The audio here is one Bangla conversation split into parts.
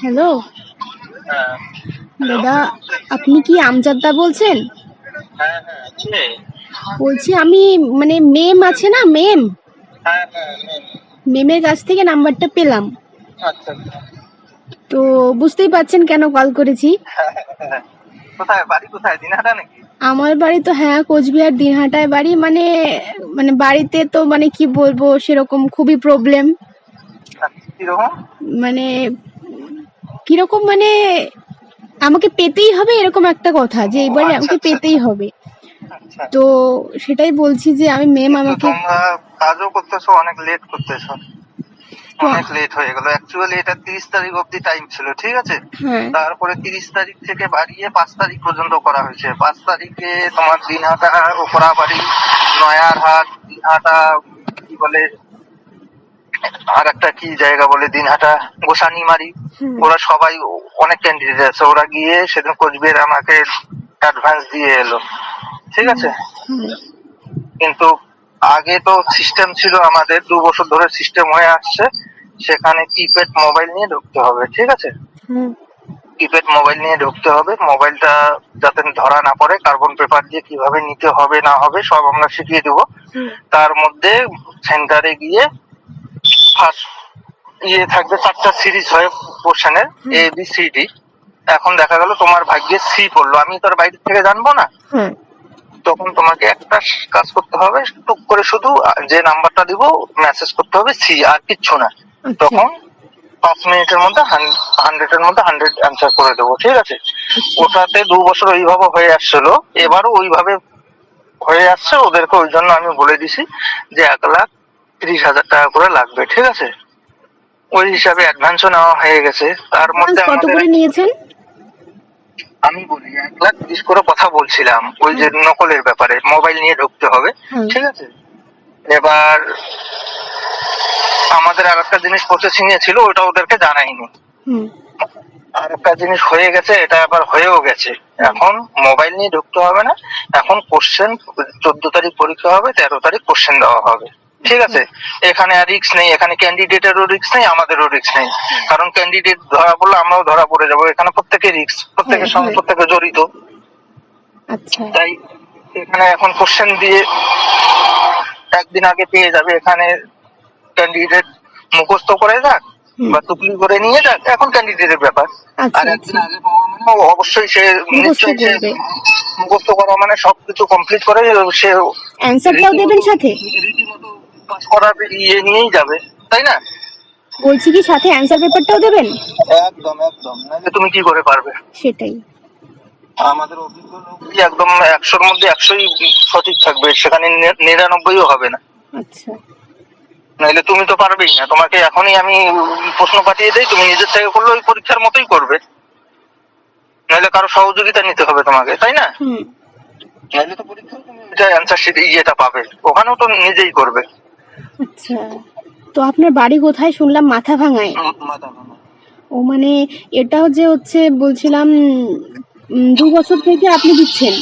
হ্যালো হ্যাঁ দাদা আপনি কি আমজাদদা বলছেন? হ্যাঁ হ্যাঁ বলছি আমি মানে মেম আছে না মেম? হ্যাঁ মেমের কাছ থেকে নাম্বারটা পেলাম। আচ্ছা আচ্ছা। তো বুঝতেই পারছেন কেন কল করেছি? কোথায়? বাড়ি কোথায়? দিনহাটা নাকি? আমার বাড়ি তো হ্যাঁ কোচবিহার দিনহাটায় বাড়ি। মানে মানে বাড়িতে তো মানে কি বলব সেরকম খুবই প্রবলেম আচ্ছা, মানে কীরকম মানে আমাকে পেতেই হবে এরকম একটা কথা যে এবারে আচ্ছা, আমাকে আচ্ছা। পেতেই হবে। তো সেটাই বলছি যে আমি মেম আমাকে কাজও করতেছো অনেক লেট করতেছো। অনেক লেট হয়ে গেল। অ্যাকচুয়ালি এটা তিরিশ তারিখ অব্দি টাইম ছিল ঠিক আছে? হ্যাঁ। তারপরে তিরিশ তারিখ থেকে বাড়িয়ে পাঁচ তারিখ পর্যন্ত করা হয়েছে। পাঁচ তারিখে তোমার দিনহাটা ওপরাবাড়ি নয়ারহাট দিনহাটা কি বলে আর একটা কি জায়গা বলে দিনহাটা গোসানিমারি। ওরা সবাই অনেক ক্যান্ডিডেট আছে। ওরা গিয়ে সেদিন কোচবিহার আমাকে অ্যাডভান্স দিয়ে এলো। ঠিক আছে? কিন্তু আগে তো সিস্টেম ছিল আমাদের দু বছর ধরে সিস্টেম হয়ে আসছে। সেখানে কিপ্যাড মোবাইল নিয়ে ঢুকতে হবে ঠিক আছে? কিপ্যাড মোবাইল নিয়ে ঢুকতে হবে। মোবাইলটা যাতে ধরা না পড়ে কার্বন পেপার দিয়ে কীভাবে নিতে হবে না হবে সব আমরা শিখিয়ে দেবো। তার মধ্যে সেন্টারে গিয়ে ফার্স্ট ইয়ে থাকবে চারটা সিরিজ হয় পোর্শনের এ বি সি ডি এখন দেখা গেল তোমার ভাগ্যে সি পড়ল। আমি তোর বাইরে থেকে জানব না? হুম, তখন তোমাকে একটা কাজ করতে হবে টুক করে শুধু যে নাম্বারটা দিব মেসেজ করতে হবে সি আর কিচ্ছু না। আচ্ছা। তখন পাঁচ মিনিটের মধ্যে হান্ড্রেডের মধ্যে হান্ড্রেড অ্যান্সার করে দেবো ঠিক আছে? ওটাতে দু বছর ওইভাবে হয়ে আসছিল এবারও ওইভাবে হয়ে আসছে ওদেরকে ওই জন্য আমি বলে দিছি যে এক লাখ তিরিশ হাজার টাকা করে লাগবে ঠিক আছে? ওই হিসাবে অ্যাডভান্সও নেওয়া হয়ে গেছে তার মধ্যে কত আমাদের করে নিয়েছেন? আমি বলি এক লাখ তিরিশ করে কথা বলছিলাম ওই যে নকলের ব্যাপারে মোবাইল নিয়ে ঢুকতে হবে ঠিক আছে? এবার আমাদের আর একটা জিনিস প্রসেসিং এ ছিল ওটা ওদেরকে জানাইনি। হুম, আর একটা জিনিস হয়ে গেছে এটা আবার হয়েও গেছে। এখন মোবাইল নিয়ে ঢুকতে হবে না এখন কোশ্চেন চোদ্দ তারিখ পরীক্ষা হবে তেরো তারিখ কোশ্চেন দেওয়া হবে। ঠিক আছে? এখানে আর রিক্স নেই এখানে ক্যান্ডিডেটেরও রিক্স নেই আমাদেরও রিক্স নেই। কারণ ক্যান্ডিডেট ধরা পড়লে আমরাও ধরা পড়ে যাব। এখানে প্রত্যেকে রিক্স প্রত্যেকের হ্যাঁ, সঙ্গে হ্যাঁ। প্রত্যেকে জড়িত। আচ্ছা। তাই এখানে এখন কোশ্চেন দিয়ে একদিন আগে পেয়ে যাবে। এখানে ক্যান্ডিডেট মুখস্থ করে যাক বা টুকলি করে নিয়ে যাক। এখন ক্যান্ডিডেটের ব্যাপার। আচ্ছা আর একদিন আগে মানে অবশ্যই সে নিশ্চয়ই সে মুখস্থ করা মানে সবকিছু কমপ্লিট করে সে অ্যান্সারটাও দেবেন সাথে? রীতিমতো পাস করার ইয়ে নিয়েই যাবে তাই না? বলছি কি সাথে অ্যান্সার পেপারটাও দেবেন? একদম একদম। নাহলে তুমি কি করে পারবে? সেটাই। আমাদের অভিজ্ঞ লোকই একদম একশোর মধ্যে একশোই সঠিক থাকবে সেখানে নিরানব্বইও হবে না। আচ্ছা। নাহলে তুমি তো পারবেই না তোমাকে এখনই আমি প্রশ্ন পাঠিয়ে দেই তুমি নিজের থেকে করলে ওই পরীক্ষার মতোই করবে। নাহলে কারও সহযোগিতা নিতে হবে তোমাকে তাই না? হুম। নাহলে তো পরীক্ষায় তুমি এটা অ্যান্সার শিট ইয়েটা পাবে ওখানেও তো নিজেই করবে। আচ্ছা। তো আপনার বাড়ি কোথায়? শুনলাম মাথা ভাঙায় ভাঙা। ও মানে এটাও যে হচ্ছে বলছিলাম দু বছর থেকে আপনি দিচ্ছেন।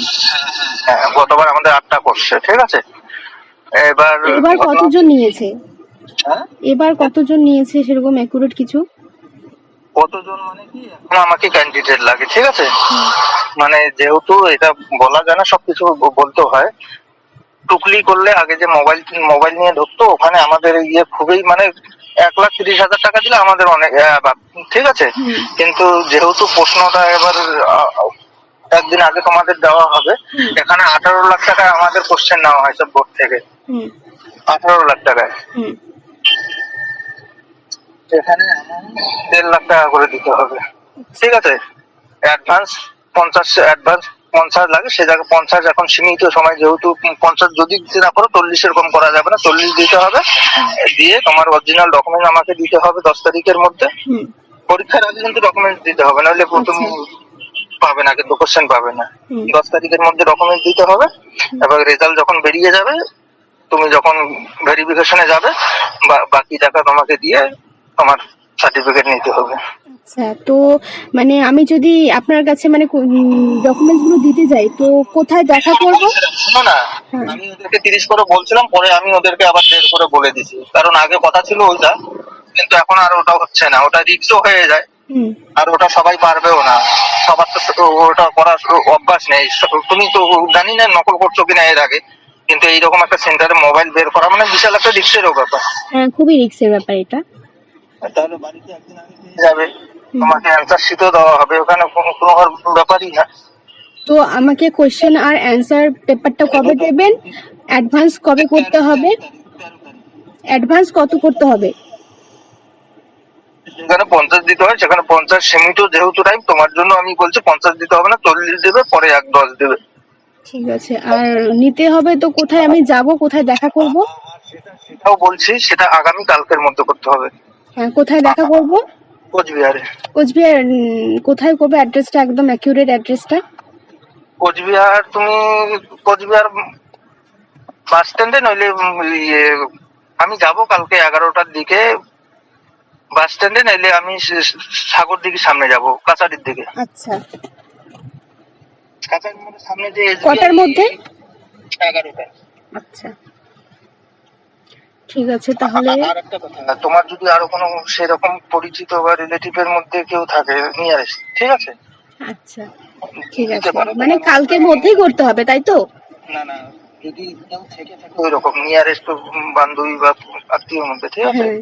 হ্যাঁ গতবার আমাদের আটটা করছে ঠিক আছে? এবার এবার কতজন নিয়েছে? হ্যাঁ? এবার কতজন নিয়েছে সেরকম অ্যাকুরেট কিছু? কতজন মানে কি? এখন আমাকে ক্যান্ডিডেট লাগে ঠিক আছে? মানে যেহেতু এটা বলা যায় না সবকিছু বলতে হয়। টুকলি করলে আগে যে মোবাইল মোবাইল নিয়ে ঢুকতো ওখানে আমাদের ইয়ে খুবই মানে এক লাখ তিরিশ হাজার টাকা দিলে আমাদের অনেক ঠিক আছে? কিন্তু যেহেতু প্রশ্নটা এবার একদিন আগে তোমাদের দেওয়া হবে এখানে আঠারো লাখ টাকায় আমাদের কোশ্চেন নেওয়া হয় সব বোর্ড থেকে। আঠারো লাখ টাকায়। এখানে দেড় লাখ টাকা করে দিতে হবে। ঠিক আছে? অ্যাডভান্স পঞ্চাশ অ্যাডভান্স পঞ্চাশ লাগে সে জায়গায় পঞ্চাশ এখন সীমিত সময় যেহেতু পঞ্চাশ যদি দিতে না পারো চল্লিশ এরকম করা যাবে না চল্লিশ দিতে হবে। দিয়ে তোমার অরিজিনাল ডকুমেন্ট আমাকে দিতে হবে দশ তারিখের মধ্যে। পরীক্ষার আগে কিন্তু ডকুমেন্ট দিতে হবে নাহলে তুমি পাবে না কিন্তু কোশ্চেন পাবে না। দশ তারিখের মধ্যে ডকুমেন্ট দিতে হবে এবার রেজাল্ট যখন বেরিয়ে যাবে তুমি যখন ভেরিফিকেশনে যাবে বা- বাকি টাকা তোমাকে দিয়ে তোমার সার্টিফিকেট নিতে হবে। আচ্ছা তো মানে আমি যদি আপনার কাছে মানে ডকুমেন্টসগুলো দিতে যাই তো কোথায় দেখা করব? শোনো না হ্যাঁ। আমি ওদেরকে তিরিশ করে বলছিলাম পরে আমি ওদেরকে আবার দেড় করে বলে দিছি। কারণ আগে কথা ছিল ওইটা কিন্তু এখন আর ওটা হচ্ছে না ওটা রিক্সও হয়ে যায়। আর ওটা সবাই পারবেও না। সবার তো ওটা করার অভ্যাস নেই। তুমি তো জানি না নকল করছ কিনা এর আগে কিন্তু এইরকম একটা সেন্টারে মোবাইল বের করা মানে বিশাল একটা রিক্সেরও ব্যাপার। হ্যাঁ খুবই রিক্সের ব্যাপার এটা। তাহলে বাড়িতে একদিন আগে পেয়ে যাবে। তোমাকে অ্যান্সার শিটও দেওয়া হবে। ওখানে কোনো কোনো ব্যাপারই না। তো আমাকে কোশ্চেন আর অ্যান্সার পেপারটা কবে দেবেন? অ্যাডভান্স কবে করতে হবে? অ্যাডভান্স কত করতে হবে? যেখানে পঞ্চাশ দিতে হয় সেখানে পঞ্চাশ সেমিটও যেহেতু টাইম তোমার জন্য আমি বলছি পঞ্চাশ দিতে হবে না চল্লিশ দেবে পরে এক দশ দেবে। ঠিক আছে। আর নিতে হবে তো কোথায়? আমি যাব কোথায় দেখা করব? সেটাও বলছি সেটা আগামী কালকের মধ্যে করতে হবে। হ্যাঁ কোথায় দেখা করব? কোচবিহারে। কোচবিহার কোথায় করব? অ্যাড্রেসটা একদম অ্যাকিউরেট অ্যাড্রেসটা কোচবিহার তুমি কোচবিহার বাস স্ট্যান্ডে নইলে ইয়ে আমি যাব কালকে এগারোটার দিকে। বাস স্ট্যান্ডে নইলে আমি সাগর দিকে সামনে যাব কাছাড়ির দিকে। আচ্ছা। কাছাড়ির সামনে যে কটার মধ্যে? এগারোটা। আচ্ছা। ঠিক আছে তাহলে তোমার যদি আরও কোনো সেরকম পরিচিত বা রিলেটিভের মধ্যে কেউ থাকে নিয়ারেস্ট ঠিক আছে? আচ্ছা ঠিক আছে। মানে কালকের মধ্যেই করতে হবে তাই তো? না না যদি কেউ থেকে থাকে ওই রকম নিয়ারেস্ট বান্ধবী বা আত্মীয়র মধ্যে ঠিক আছে? হ্যাঁ।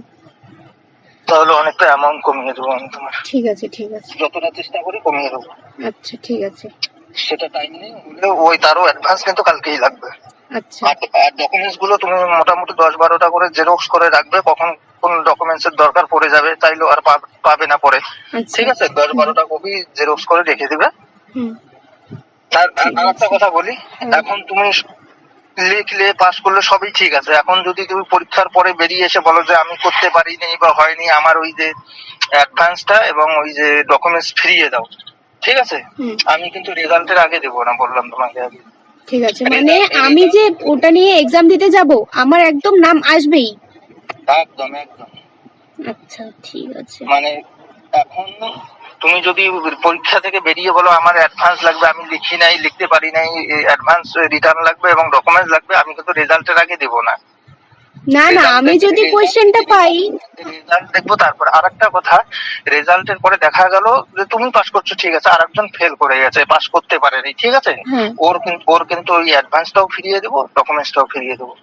তাহলে অনেকটা অ্যামাউন্ট কমিয়ে দেবো আমি তোমার। ঠিক আছে ঠিক আছে। যতটা চেষ্টা করি কমিয়ে দেবো। আচ্ছা ঠিক আছে। সেটা টাইম নেই হলেও ওই তারও অ্যাডভান্স কিন্তু কালকেই লাগবে। আর আর ডকুমেন্টসগুলো তুমি মোটামুটি দশ বারোটা করে জেরক্স করে রাখবে কখন কোন ডকুমেন্টস এর দরকার পড়ে যাবে তাইলেও আর পাবে না পরে। আচ্ছা। ঠিক আছে দশ বারোটা কপি জেরক্স করে রেখে দিবে। আর একটা কথা বলি এখন তুমি লিখলে পাস করলে সবই ঠিক আছে। এখন যদি তুমি পরীক্ষার পরে বেরিয়ে এসে বলো যে আমি করতে পারিনি বা হয়নি আমার ওই যে অ্যাডভান্সটা এবং ওই যে ডকুমেন্টস ফিরিয়ে দাও। ঠিক আছে? আমি কিন্তু রেজাল্টের আগে দেবো না বললাম তোমাকে আগে। ঠিক আছে মানে আমি যে ওটা নিয়ে এক্সাম দিতে যাব আমার একদম নাম আসবেই। একদম একদম। আচ্ছা ঠিক আছে। মানে এখন তুমি যদি পরীক্ষা থেকে বেরিয়ে বলো আমার অ্যাডভান্স লাগবে আমি লিখি নাই লিখতে পারি নাই অ্যাডভান্স রিটার্ন লাগবে এবং ডকুমেন্টস লাগবে আমি কিন্তু রেজাল্টের আগে দেবো না। না না আমি যদি কোশ্চেনটা পাই। রেজাল্ট দেখব তারপর। আর একটা কথা রেজাল্টের পরে দেখা গেল যে তুমি পাস করছ ঠিক আছে আর একজন ফেল করে গেছে পাস করতে পারেনি ঠিক আছে? হ্যাঁ। ওর কিন্তু ওর কিন্তু ওই অ্যাডভান্সটাও ফিরিয়ে দেবো ডকুমেন্টসটাও ফিরিয়ে দেবো।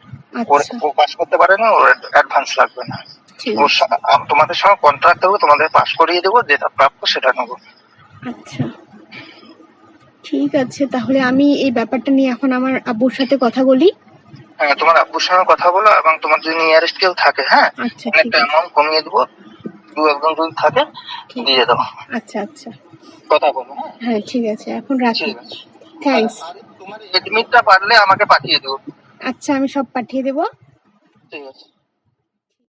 ওর আচ্ছা ও পাস করতে পারেনি ওর অ্যাডভান্স লাগবে না। ওর তোমাদের সঙ্গে কন্ট্রাক্ট দেবো তোমাদের পাস করিয়ে দেবো যেটা প্রাপ্য সেটা নেব। আচ্ছা। ঠিক আছে তাহলে আমি এই ব্যাপারটা নিয়ে এখন আমার আব্বুর সাথে কথা বলি। তোমার আব্বুর সঙ্গে কথা বলো এবং তোমার যদি নিয়ারেস্ট কেউ থাকে হ্যাঁ? আচ্ছা ঠিক অনেকটা অ্যামাউন্ট কমিয়ে দেবো দু একজন যদি থাকে দিয়ে দাও। আচ্ছা আচ্ছা। কথা বলো হ্যাঁ? হ্যাঁ ঠিক আছে এখন রাখি। থ্যাঙ্কস তোমার এডমিটটা পারলে আমাকে পাঠিয়ে দেবো আচ্ছা আমি সব পাঠিয়ে দেবো। ঠিক আছে।